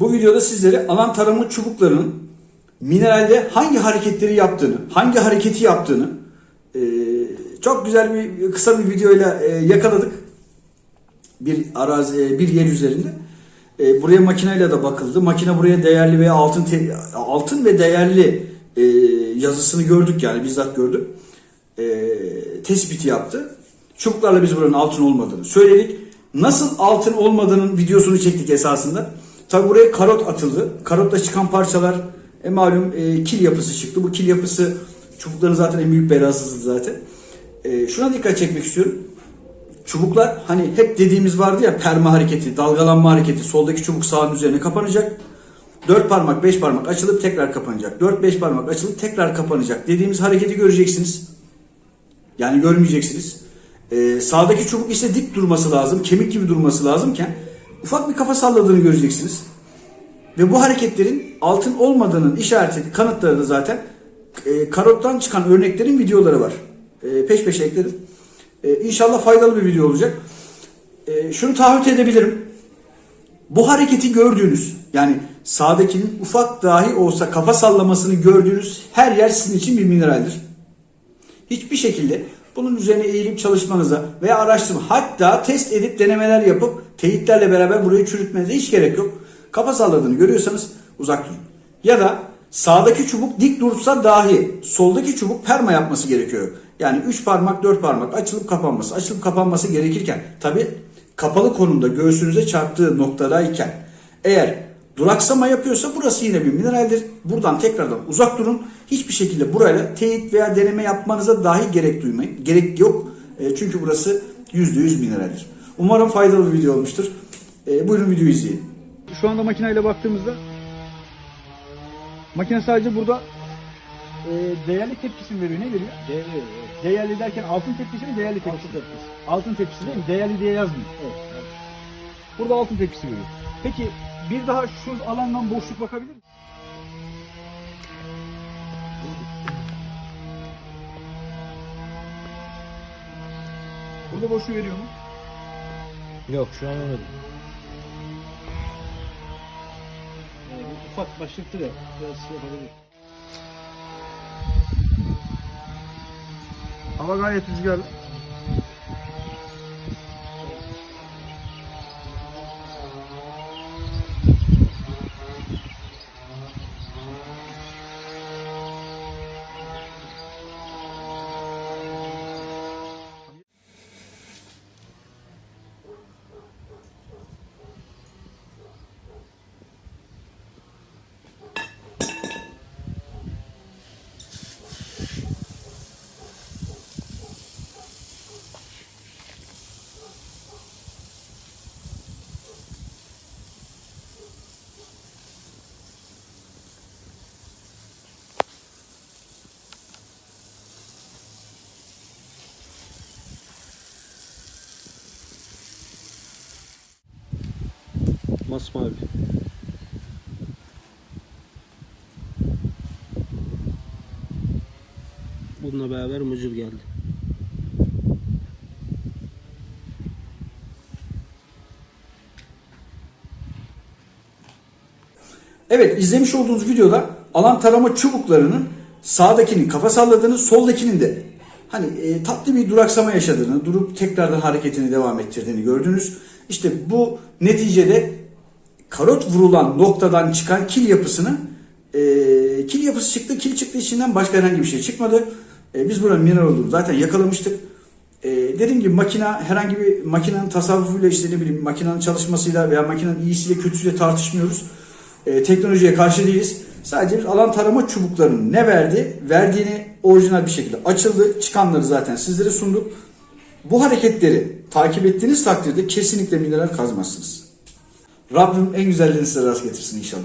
Bu videoda sizlere alan tarama çubuklarının mineralde hangi hareketleri yaptığını, hangi hareketi yaptığını e, çok güzel bir kısa bir videoyla e, yakaladık. Bir arazi, e, bir yer üzerinde. E, buraya makineyle de bakıldı. Makine buraya değerli ve altın te- altın ve değerli e, yazısını gördük yani bizzat gördük. E, tespiti yaptı. Çubuklarla biz buranın altın olmadığını söyledik. Nasıl altın olmadığının videosunu çektik esasında. Tabi buraya karot atıldı. Karotla çıkan parçalar e, malum e, kil yapısı çıktı. Bu kil yapısı çubukların zaten en büyük belasızdı zaten. E, şuna dikkat çekmek istiyorum. Çubuklar hani hep dediğimiz vardı ya perma hareketi, dalgalanma hareketi. Soldaki çubuk sağın üzerine kapanacak. 4 parmak 5 parmak açılıp tekrar kapanacak. 4-5 parmak açılıp tekrar kapanacak. Dediğimiz hareketi göreceksiniz. Yani görmeyeceksiniz. Ee, sağdaki çubuk ise dik durması lazım. Kemik gibi durması lazımken ufak bir kafa salladığını göreceksiniz. Ve bu hareketlerin altın olmadığının işareti, kanıtları da zaten e, karottan çıkan örneklerin videoları var. E, peş peşe ekledim. E, inşallah faydalı bir video olacak. E, şunu taahhüt edebilirim. Bu hareketi gördüğünüz yani sağdakinin ufak dahi olsa kafa sallamasını gördüğünüz her yer sizin için bir mineraldir. Hiçbir şekilde bunun üzerine eğilip çalışmanıza veya araştırma hatta test edip denemeler yapıp teyitlerle beraber burayı çürütmenize hiç gerek yok. Kafa salladığını görüyorsanız uzak durun. Ya da sağdaki çubuk dik dursa dahi soldaki çubuk perma yapması gerekiyor. Yani 3 parmak 4 parmak açılıp kapanması açılıp kapanması gerekirken tabi kapalı konumda göğsünüze çarptığı noktadayken eğer duraksama yapıyorsa burası yine bir mineraldir. Buradan tekrardan uzak durun. Hiçbir şekilde burayla teyit veya deneme yapmanıza dahi gerek duymayın. Gerek yok. E, çünkü burası %100 mineraldir. Umarım faydalı bir video olmuştur. E, buyurun videoyu izleyin. Şu anda makineyle baktığımızda makine sadece burada e, değerli tepkisini veriyor. Ne veriyor? Değerli, evet. Değerli derken altın tepkisi mi değerli tepkisi? Altın tepkisi. Altın tepkisi değil mi? Değerli diye yazmıyor. Evet. evet. Burada altın tepkisi veriyor. Peki bir daha şu alandan boşluk bakabilir misin? Burada boşluk veriyor mu? Yok şu an anladım. Yani bu ufak başlıktır ya. Biraz şey yapabilir. Hava gayet rüzgarlı. Masmavi. Bununla beraber mıcır geldi. Evet izlemiş olduğunuz videoda alan tarama çubuklarının sağdakinin kafa salladığını, soldakinin de hani e, tatlı bir duraksama yaşadığını, durup tekrardan hareketini devam ettirdiğini gördünüz. İşte bu neticede karot vurulan noktadan çıkan kil yapısının e, kil yapısı çıktı. Kil çıktı içinden başka herhangi bir şey çıkmadı. E, biz buranın mineral olduğunu zaten yakalamıştık. E, dediğim gibi makina herhangi bir makinenin tasarrufuyla işte ne bileyim makinenin çalışmasıyla veya makinenin iyisiyle kötüsüyle tartışmıyoruz. E, teknolojiye karşı değiliz. Sadece biz alan tarama çubuklarının ne verdi? Verdiğini orijinal bir şekilde açıldı. Çıkanları zaten sizlere sunduk. Bu hareketleri takip ettiğiniz takdirde kesinlikle mineral kazmazsınız. Rabbim en güzellerini size rast getirsin inşallah.